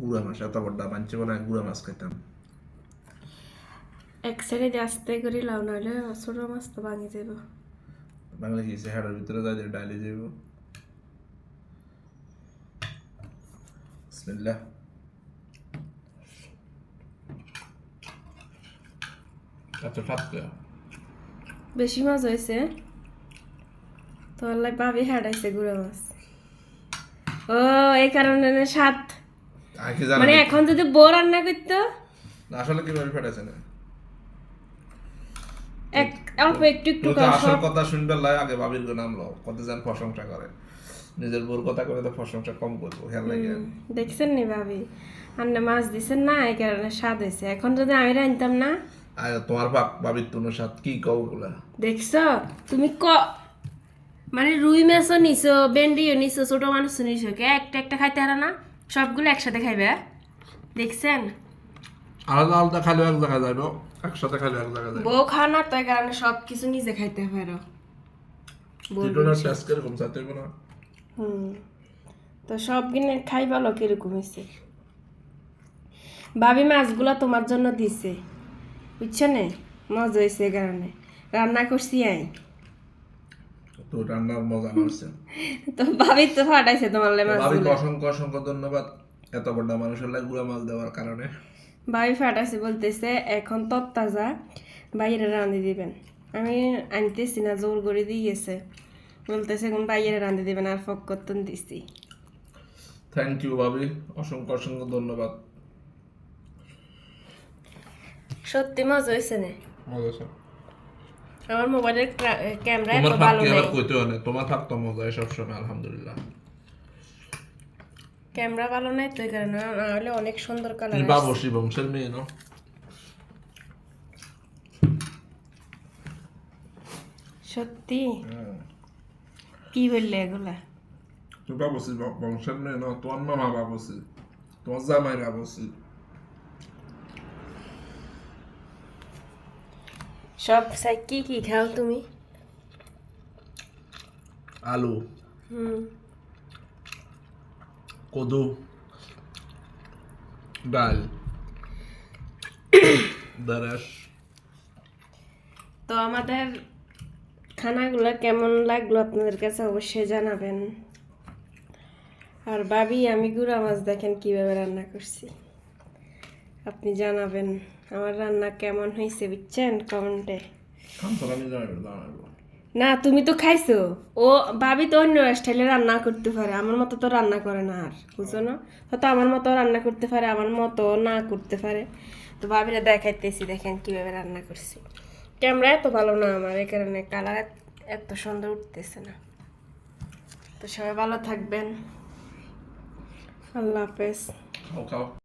গুড়া মাছ এত বড় মানছে বলে গুড়া মাছ খাইতাম। এক সাইডে দিয়ে আস্তে করে লাউ নাহলে ছোট মাছ তো ভাঙি যাব বাংলা কি হেডার ভিতরে যায় যে ডালি যাইব। বিসমিল্লাহ। এত ঠাটকা বেশি মাছ হয়েছে তো আল্লাহ ভাবি হাঁটাইছে গুঁড়া মাছ। ও এই কারণে জানো মানে এখন যদি বউ রান্না করতো? আসলে কীভাবে ফেটেছে না? এক অল্প একটু একটু তুই তো করে আসল কথা শুনবে লাই আগে বাবির নাম লো কত জন প্রশংসা করে? নিজের বোর কথা করে তো প্রশংসা কম করব খেয়াল লাগে দেখছেন নি ভাবি? আপনি মাছ দিছেন না এই কারণে স্বাদ হয়েছে। এখন যদি আমি রাঁধতাম না? আর তোমার বাপ বাবির তুনো সাথ কি কও দেখছ? তুমি ক মানে রুই মাছও নিছো ভেন্ডিও নিছো ছোট মানুষ নিছো কে একটা একটা খাইতে হারা না? সবগুলো একসাথে খাইবে দেখছেন? আলাদা আলাদা খাইলেও এক জায়গায় যাইব একসাথে খাইলেও এক জায়গায় যাইব। বউ খাওয়া না তো কারণে সব কিছু নিজে খাইতে পারো বউ দুটোটার টেস্ট কীরকম চাইতে না। হুম। তো সব কিনে খাই বলো কীরকম হয়েছে ভাবি মাছগুলো তোমার জন্য দিছে। বুঝছ নে? মজা হয়েছে কারণে। রান্না করছি আই। তো রান্নার মজা তো ভাবি তো ফাটাইছে তোমার মাছগুলো অসংখ্য অসংখ্য ধন্যবাদ এত বড় মানুষের লাগে গুড়া মাছ দেওয়ার কারণে। ভাবি ফাটাইছে বলতেছে এখন তত্তাজা বাইরে রাঁধি দিবেন। আমি আনতেছি না জোর করে দিয়েছে বলতেছে এখন বাইরে রাঁধি দিবেন আর ফক করতেন দিছি। থ্যাংক ইউ ভাবি। অসংখ্য অসংখ্য ধন্যবাদ। সত্যি মজা হয়েছে না। মজা আছে। আমার মোবাইলের ক্যামেরা এত ভালো নেই আবার কইতে তোমার থাকতো মজা সবসময় আলহামদুলিল্লাহ ক্যামেরা ভালো নাই তো এই কারণে না হলে অনেক সুন্দর কালার তুমি বাবসী বংশের মেয়ে না সত্যি কি বললে এগুলা তুমি বাবসী বংশের মেয়ে না তোমার মামা বাবসী তোমার জামাই বাবসী সব সাই কি কি খাও তুমি? আলু। হুম। কদু। ডাল। দারাস তো আমাদের খানাগুলো কেমন লাগল আপনাদের কাছে অবশ্যই জানাবেন। আর ভাবি আমি গুঁড়া মাছ দেখেন কীভাবে রান্না করছি। আপনি জানাবেন আমার রান্না কেমন হয়েছে বুঝছেন কমেন্টে। না তুমি তো খাইছো। ও ভাবি তো অন্য স্টাইলে রান্না করতে পারে আমার মতো তো রান্না করে না আর বুঝছ না? হয়তো আমার মতো রান্না করতে পারে আমার মতো না করতে পারে। তো ভাবিরা দেখাইতেছি দেখেন কীভাবে রান্না করছি। ক্যামেরা এত ভালো না আমার এই কারণে কালার এত সুন্দর উঠতেছে না। তো সবাই ভালো থাকবেন। আল্লাহ হাফেজ।